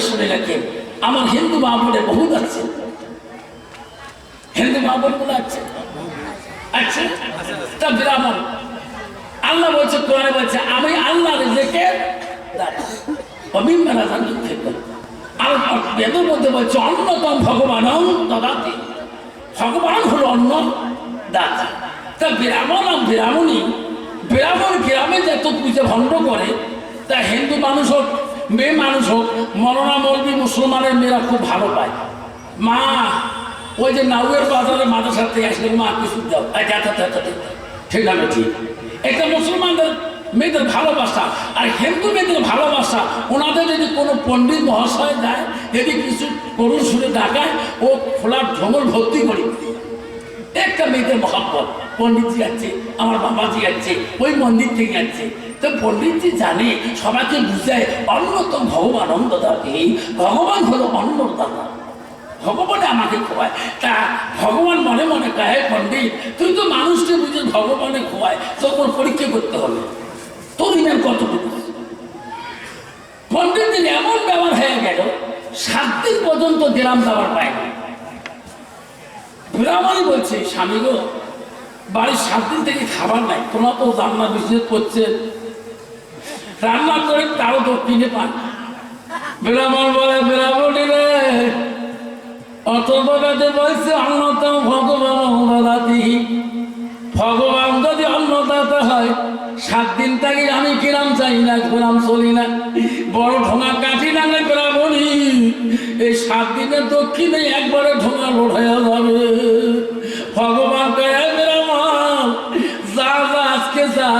শুনে আমার হিন্দু মহাপুরে বহুত আছে। হিন্দু আছে। আচ্ছা তা ব্রাহ্মণ। আল্লাহ বলছে বলছে, আমি আল্লাহ অন্যতম ভগবান ভগবান তা ভণ্ড করে, তা হিন্দু মানুষ হোক মেয়ে মানুষ হোক মরনা মলবি মুসলমানের মেয়েরা খুব ভালো পায়। মা, ওই যে নাউয়ের বাজারে মাদ্রাসার থেকে আসলে, মা কিছু দাও। ঠিক না ঠিক। এটা মুসলমানদের মেয়েদের ভালোবাসা আর হিন্দু মেয়েদের ভালোবাসা, ওনাদের যদি কোনো পণ্ডিত মহাশয় যায়, যদি কিছু করুণ সুরে ডাকায়, ও খোলার ঢোঙল ভর্তি করি। একটা মেয়েদের মহাপত পণ্ডিতজি আছে, আমার বাবাজি আছে, ওই মন্দির থেকে যাচ্ছে তো পণ্ডিতজি জানে সবাইকে বুঝায় অন্যতম ভগবান অন্নদাতে ভগবান হলো অন্নদাতা। ভগবানে আমাকে খোয়ায়। তা ভগবান মনে মনে কয়, পণ্ডিত, তুই তো মানুষকে বুঝে ভগবানে খোয়ায়, তোর পরীক্ষা করতে হবে। তোর ইমান কতটুকু পণ্ডিতদের এমন ব্যবহার হয়ে গেল, সাত দিন পর্যন্ত গ্রাম দেওয়ার পায় না ব্রাহ্মণই বলছে, স্বামী গো, বাড়ির সাত দিন থেকে খাবার নাই, তোমরা তো রান্না বিশেষ করছে। রান্না করে তাও তো কিনে পান ব্রাহ্মণ বলে, ব্রাহ্মণী রে অতর্বগাতে বলছে অন্যতম ভগবান ভগবান যদি অন্নদাতা হয় সাত দিন থেকে আমি কিরাম চাই না কিরাম চলি না। বড় ঢোঙা কাঠি নাঙে ব্রাহ্মণী এই সাত দিনের দক্ষিণে একবারে ঢোঙা লোড়াইয়া যাবে। ভগবান যা যা, আজকে যা,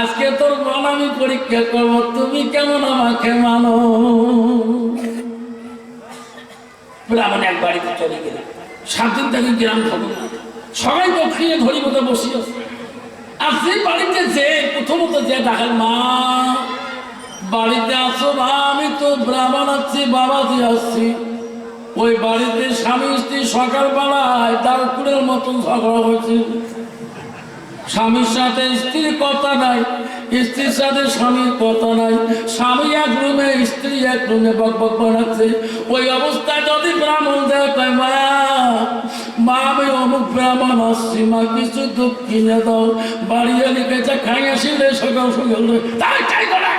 আজকে তোর মন আমি পরীক্ষা করব, তুমি কেমন আমাকে মানো? ব্রাহ্মণ এক বাড়িতে চলে গেল সাত দিন থেকে গ্রাম খবর না। সবাই দক্ষিণে ধরি মতো বসিও আর সেই বাড়িতে যে, প্রথমত যে দেখেন মা, বাড়িতে আসো মা আমি তো ব্রাহ্মণ আছি, বাবাজি আসছি ওই বাড়িতে স্বামী স্ত্রী সকালবেলায় দারকুড়ের মতন ঝগড়া হয়েছে। স্বামীর সাথে স্ত্রীর কথা নাই। স্ত্রীর সাথে স্বামীর কথা নাই। স্বামী এক রুমে, স্ত্রী এক রুমে বক বক বানাচ্ছে। ওই অবস্থায় যদি ব্রাহ্মণ দেয় মা আমি অমুক ব্রাহ্মণ আসছি, মা, কিছু দুঃখ কিনে দাও। বাড়ি এনে গেছে খাই আসিলে, সকাল সকাল তাই তাই করে।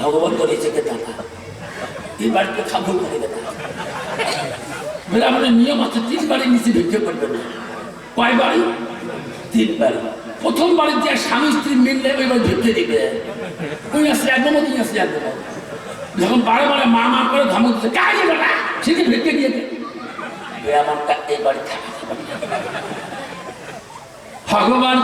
ভগবান করেছে কে দাদা? এই বাড়িতে খাব করে দেয় ব্রাহ্মণের নিয়ম আছে, তিন বাড়ি নিচে ভিক্ষে করবে না কয় বাড়ি? তিন বাড়ি। প্রথম বাড়ির যে স্বামী স্ত্রী মিললে ওই বাড়ি ভিক্ষে দিবে। ওই আসলে একদম ওই আসলে একদম। যখন বারে বারে মা মা করে ধমক কাজ ভিক্ষে দিয়ে ব্রাহ্মণটা এই বাড়ি ভগবান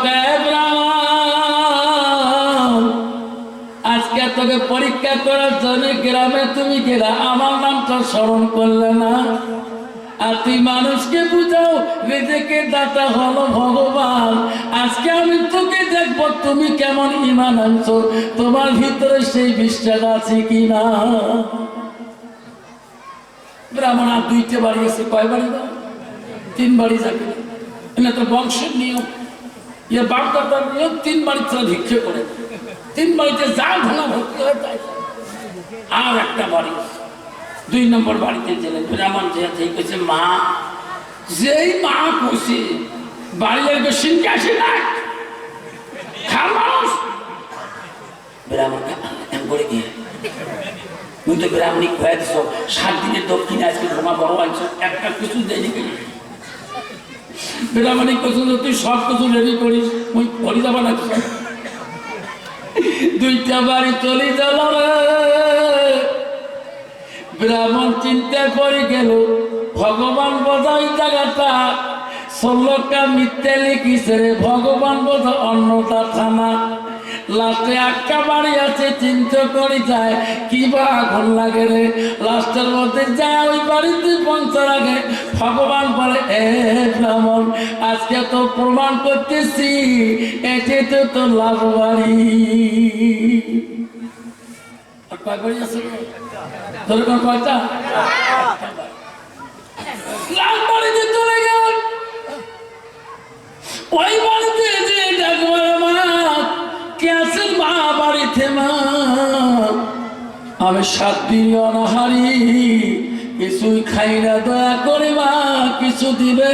আজকে তোকে পরীক্ষা করার জন্য গ্রামে তুমি গেলা। আমার নামটা স্মরণ করলে না। আর তুই মানুষকে বুঝাও, রেজেকে দাতা হলো ভগবান। আজকে আমি তোকে দেখব, তুমি কেমন ইমান আনছো? তোমার ভিতরে সেই বিশ্বাস আছে কিনা? ব্রাহ্মণ, আর দুইটা বাড়ি আছে, কয় বাড়ি তিন বাড়ি যাবে। এটা তো বংশের নিয়ম। ইয়ে বাপ দাদার নিয়ম, তিন বাড়ি তারা ভিক্ষে করে। তিন বাড়িতে যা ভাঙা ভর্তি হয় তাই আর একটা বাড়ি দুই নম্বর বাড়িতে গেলেন। ব্রাহ্মণ যে দেখেছে মা, যেই মা খুশি বাড়ি লাগবে সিংকে আসে না। করে তুই তো সাত দিনের দক্ষিণে আজকে বড় একটা কিছু দেয়নি ব্রাহ্মণী কিছু তুই সব কিছু রেডি করিস ওই ঘরে যাবা না দুইটা বাড়ি চলে রে। ব্রাহ্মণ চিন্তা করে গেল। ভগবান বোঝাই জায়গাটা ষোলোটা মিথ্যে লিখিছে রে। ভগবান বোঝা অন্যটা থানা। লাস্টে একটা বাড়ি আছে, চিন্তা করে যায়, কি বা আগুন লাগে রে। লাস্টের মধ্যে যায়, ওই বাড়িতে পৌঁছার আগে ভগবান বলে, এ ব্রাহ্মণ, আজকে তো প্রমাণ করতেছি, এটি তো তোর লাভ বাড়ি। আছে? তোর কোন কয়টা লাল বাড়িতে চলে গেল। ওই বাড়িতে যে ডাকবার মা, কে মা বাড়িতে মা? আমি সাত দিন অনাহারি। কিছুই খাই না, দয়া করে মা, কিছু দিবে,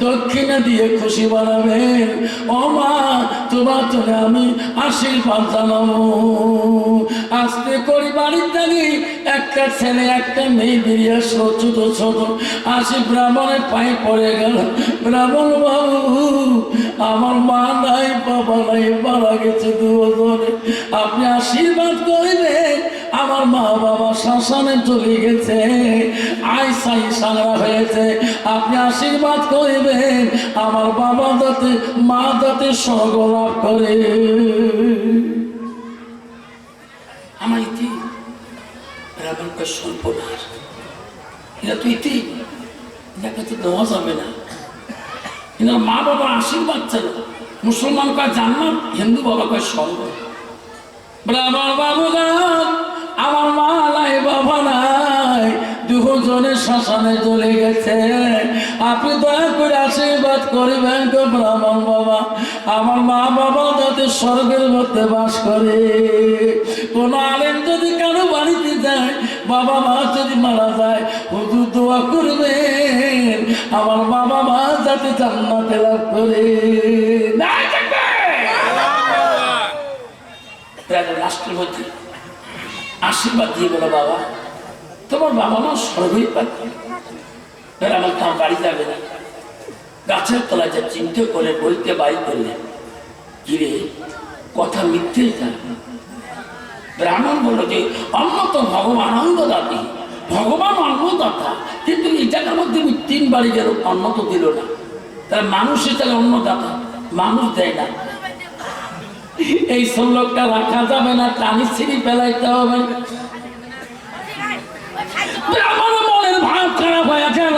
দক্ষিণা দিয়ে খুশি বানাবেন ও মা, তোমার জন্য আমি আশীর্বাদ জানাব। আস্তে করি বাড়ির থাকি একটা ছেলে, একটা মেয়ে বেরিয়ে আসলো, ছোট ছোট। আসি ব্রাহ্মণের পায়ে পড়ে গেল। ব্রাহ্মণ বাবু, আমার মা নাই, বাবা নাই, মারা গেছে দুজনে আপনি আশীর্বাদ করবেন আমার মা বাবা শ্মশানে চলে গেছে। আই সাই সাংরা হয়েছে। আপনি আশীর্বাদ করবেন। আমার বাবা যাতে, মা যাতে স্বর্গ লাভ করে। আমার ইতি ব্রাহ্মণকে সর্বনাশ। এটা তো ইতি তো দেওয়া যাবে না। এনার মা বাবা আশীর্বাদ ছিল মুসলমান কয় জান্নাত, হিন্দু বাবা কয় স্বর্গ। ব্রাহ্মণ বাবু গান আমার মা নাই বাবা নাই দুজনে শ্মশানে চলে গেছে। আপনি দয়া করে আশীর্বাদ করিবেন তো ব্রাহ্মণ বাবা। আমার মা বাবা যাতে স্বর্গের মধ্যে বাস করে। কোন আলেম যদি কারও বাড়িতে যায় বাবা মা যদি মারা যায় হুজুর দোয়া করবেন আমার বাবা মা যাতে জান্নাতে লাভ করে। না আশীর্বাদ দিয়ে বলো, বাবা, তোমার বাবা মা সর্বই এবার আমার তার বাড়ি যাবে না। গাছের তলায় যা চিন্তা করে বইতে বাই করলেন গিরে কথা মিথ্যেই যায় ব্রাহ্মণ বলল যে, অন্য তো ভগবান অঙ্গদাতি। ভগবান অন্নদাতা কিন্তু জায়গার মধ্যে তিন বাড়ি গেল, অন্ন তো দিল না। তাহলে মানুষই তাহলে অন্নদাতা। মানুষ দেয় না। এই শ্লোকটা রাখা যাবে না টানি ছিঁড়ি ফেলাইতে হবে আমার মনের ভাব খারাপ হয়ে গেল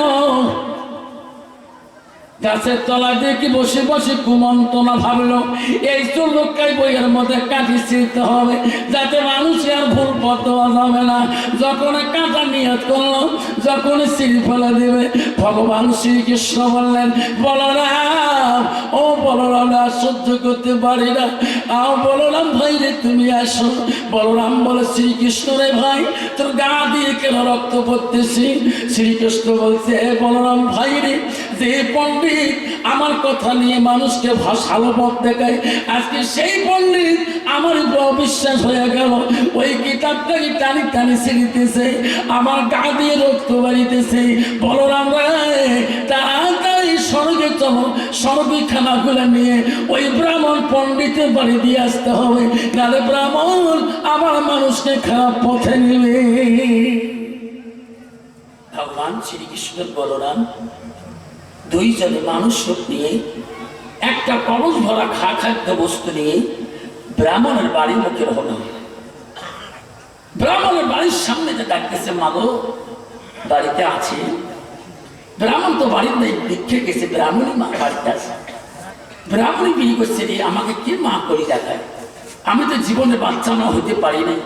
গাছের তলায় দেখি বসে বসে কুমন্তনা ভাবলো, এই তো শ্লোকটাই বইয়ের মধ্যে কাটি ছিঁড়তে হবে, যাতে মানুষ আর ভুল পথ যাবে না। যখন কাঁটা নিয়ত করল যখন সিঁড়ি ফেলে দেবে, ভগবান শ্রীকৃষ্ণ বললেন, বলরাম, ও বলরাম সহ্য করতে পারি না। আও বলরাম ভাই রে, তুমি আসো। বলরাম বলে, শ্রীকৃষ্ণ রে ভাই, তোর গা দিয়ে কেন রক্ত পড়তেছি? শ্রীকৃষ্ণ বলছে "হে বলরাম ভাই রে যে পণ্ডিত আমার কথা নিয়ে মানুষকে ভাষালো পথ দেখায়। আজকে সেই পণ্ডিত আমার উপর অবিশ্বাস হয়ে গেল। ওই কিতাবটাকে টানি টানি ছিঁড়িতেছে, আমার গা দিয়ে রক্ত বাড়িতেছে। বলরাম রায়, তাড়াতাড়ি স্বর্গে চলো স্বর্গে খানাগুলো নিয়ে। ওই ব্রাহ্মণ পণ্ডিতের বাড়ি দিয়ে আসতে হবে, নাহলে ব্রাহ্মণ আমার মানুষকে খারাপ পথে নেবে। ভগবান শ্রীকৃষ্ণের বলরাম দুইজনে মানুষ নিয়ে, একটা কলস ভরা খা খাদ্য বস্তু নিয়ে ব্রাহ্মণের বাড়ির মুখে রওনা। ব্রাহ্মণের বাড়ির সামনে যে ডাকতেছে মাগো বাড়িতে আছে? ব্রাহ্মণ তো বাড়ির নেই, ভিক্ষে গেছে, ব্রাহ্মণই মা বাড়িতে আছে। ব্রাহ্মণই বিয়ে করছে রে, আমাকে কে মা করি দেখায়? আমি তো জীবনে বাচ্চা না হইতে পারি নাই।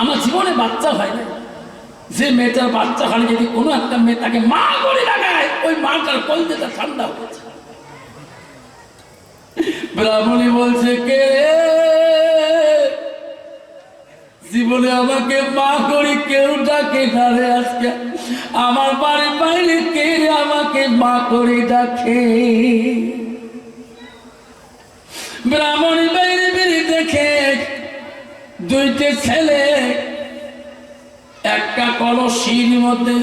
আমার জীবনে বাচ্চা হয় না যে মেয়েটার বাচ্চা হয় যদি কোনো একটা মেয়ে তাকে মা করে ওই মাটার কলজেটা ঠান্ডা হয়েছে ব্রাহ্মণী বলছে, কে জীবনে আমাকে মা করি কেউ ডাকে না রে আজকে। আমার বাড়ির বাইরে কে আমাকে মা করে ডাকে? ব্রাহ্মণী বাইরে বেরিয়ে দেখে দুইটে ছেলে, একটা কলসির মধ্যে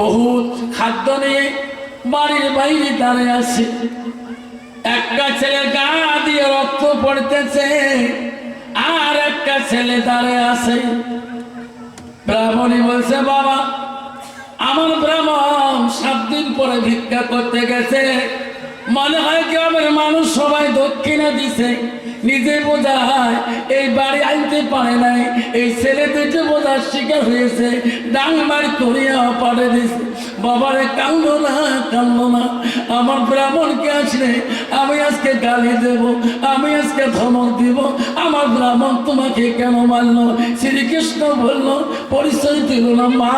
বহুত খাদ্য নিয়ে বাড়ির বাইরে দাঁড়িয়ে আছে। একটা ছেলে গা দিয়ে রক্ত পড়তেছে, আর একটা ছেলে দাঁড়িয়ে আছে। ব্রাহ্মণী বলছে, বাবা, আমার ব্রাহ্মণ সাত দিন পরে ভিক্ষা করতে গেছে। মনে হয় গ্রামের মানুষ সবাই দক্ষিণে দিছে। নিজে বোঝায়, এই বাড়ি আনতে পারে নাই, এই ছেলে দুটো বোঝার শিকার হয়েছে ডাং বাড়ি করিয়া পারে দিছে। বাবারে, কান্দো না কান্দো না, আমার ব্রাহ্মণকে আসলে আমি আজকে গালি দেব, আমি আজকে ধমক দিব, আমার ব্রাহ্মণ তোমাকে কেন মারল? শ্রীকৃষ্ণ বলল, পরিচয় দিল না মা,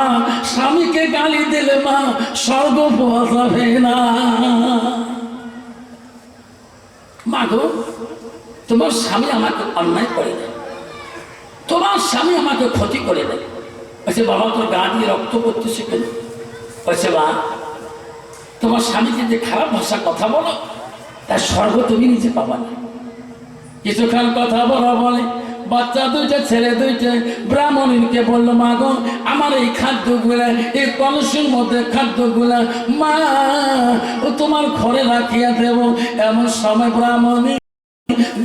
স্বামীকে গালি দিলে মা স্বর্গ পাওয়া যাবে না। মা গো তোমার স্বামী আমাকে অন্যায় করে দেয়। তোমার স্বামী আমাকে ক্ষতি করে দেয়। বলছে, বাবা, তোর গা দিয়ে রক্ত করতেছে কেন? বলছে বা তোমার স্বামীকে যে খারাপ ভাষা কথা বলো, তার স্বর্গ তুমি নিজে পাবা না। কিছুক্ষণ কথা বলা বলে বাচ্চা দুইটা, ছেলে দুইটা, ব্রাহ্মণীকে বলল, মা গো, আমার এই খাদ্যগুলা, এই কলসির মধ্যে খাদ্যগুলা, মা, ও তোমার ঘরে রাখিয়া দেব। এমন সময় ব্রাহ্মণী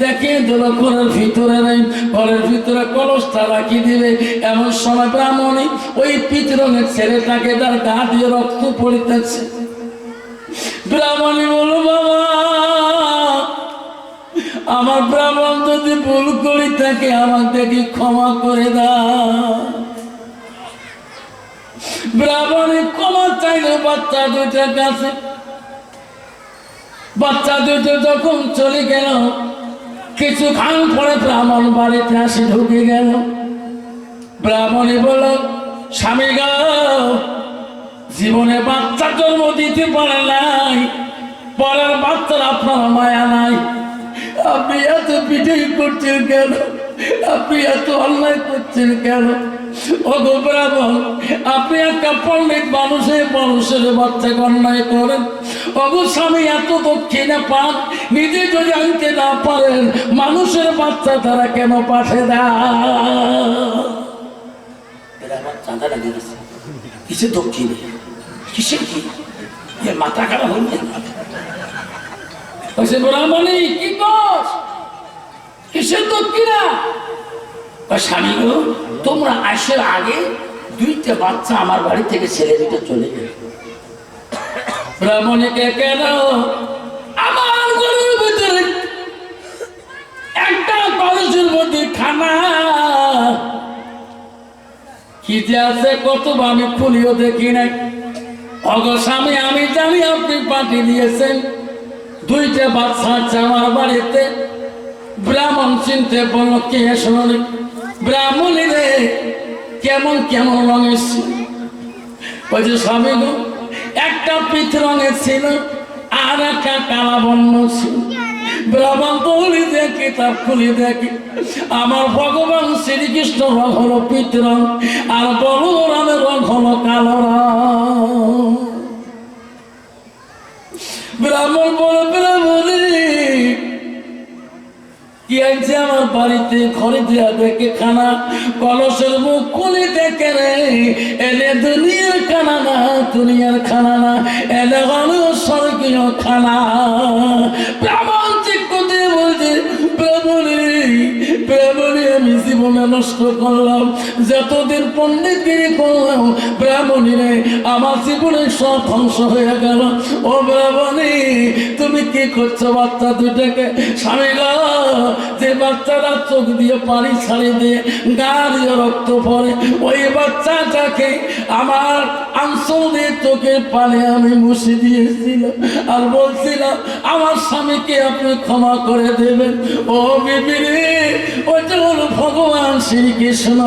দেখে দিল ঘরের ভিতরে নেই। ঘরের ভিতরে কলসটা রাখি দিবে এমন সময় ব্রাহ্মণী ওই পিতরঙের ছেলেটাকে তার গা দিয়ে রক্ত পড়িতেছে। ব্রাহ্মণী বলো বাবা, আমার ব্রাহ্মণ যদি ভুল করি থাকে আমাকে ক্ষমা করে দাও? ব্রাহ্মণী ক্ষমা চাইলে বাচ্চা দুইটার কাছে। বাচ্চা দুটো যখন চলে গেল কিছু খান পরে ব্রাহ্মণ বাড়িতে আসে, ঢুকে গেল। ব্রাহ্মণে বলল, স্বামী জীবনে বাচ্চা জন্ম দিতে পারে নাই, পরের বাচ্চার আপনার মায়া নাই। আপনি এত পিঠে করছেন কেন? আপনি এত অন্যায় করছেন কেন? আপনি একটা পণ্ডিত মানুষের মানুষের বাচ্চাকে অন্যায় করেন। স্বামী এত দক্ষিণে পান নিজে যদি আনতে না পারেন মানুষের বাচ্চা তারা কেন পাঠে চাঁদা লাগিয়ে গেছে কিসে দক্ষিণে? কিসে কি? এর মাথা খারাপ হইলে কি কস কিসের দক্ষিণা? স্বামী গো, তোমরা আসার আগে দুইটা বাচ্চা আমার বাড়ি থেকে ছেলে দুটো চলে গেল ব্রাহ্মণীকে কেন আমার একটা কলেজের মধ্যে খানা? কি যে আছে কত আমি খুলিও দেখি নাই। অগ আমি জানি আপনি পাঠি দিয়েছেন। দুইটা বাচ্চা আছে আমার বাড়িতে। ব্রাহ্মণ চিনতে বলল, কে শোনি ব্রাহ্মণী রে, কেমন কেমন রঙের ছিল? ওই যে স্বামী একটা পিঠ রঙের ছিল, আর একটা কালা বর্ণ ছিল। ব্রাহ্মণ বলি দেখি তার খুলি দেখি। আমার ভগবান শ্রীকৃষ্ণ রং হলো পিঠ রং আর বলরামের রং হলো কালো রং ব্রাহ্মণ বলে, ব্রাহ্মণী কি আছে আমার বাড়িতে? দেওয়া দেখে খানা। কলসের মুখ খুলে দেখে রে। এলে দুনিয়ার খানা না, দুনিয়ার খানা না। এলে হলো স্বর্গীয় খানা। আমি জীবনে নষ্ট করলাম। যতদিন পণ্ডিতগিরি করলাম ব্রাহ্মণী আমার জীবনে সব ধ্বংস হয়ে গেল। ও ব্রাহ্মণী তুমি কি করছ বাচ্চা দুটাকে? স্বামী গো, যে বাচ্চারা চোখ দিয়ে পানি ছাড়ি দিয়ে গা দিয়ে রক্ত পড়ে ওই বাচ্চাটাকে আমার আঞ্চল দিয়ে চোখের পানি আমি মুছে দিয়েছিলাম আর বলছিলাম আমার স্বামীকে আপনি ক্ষমা করে দেবেন। ও বিবি রে ওটা হলো ভগবান শ্রীকৃষ্ণ।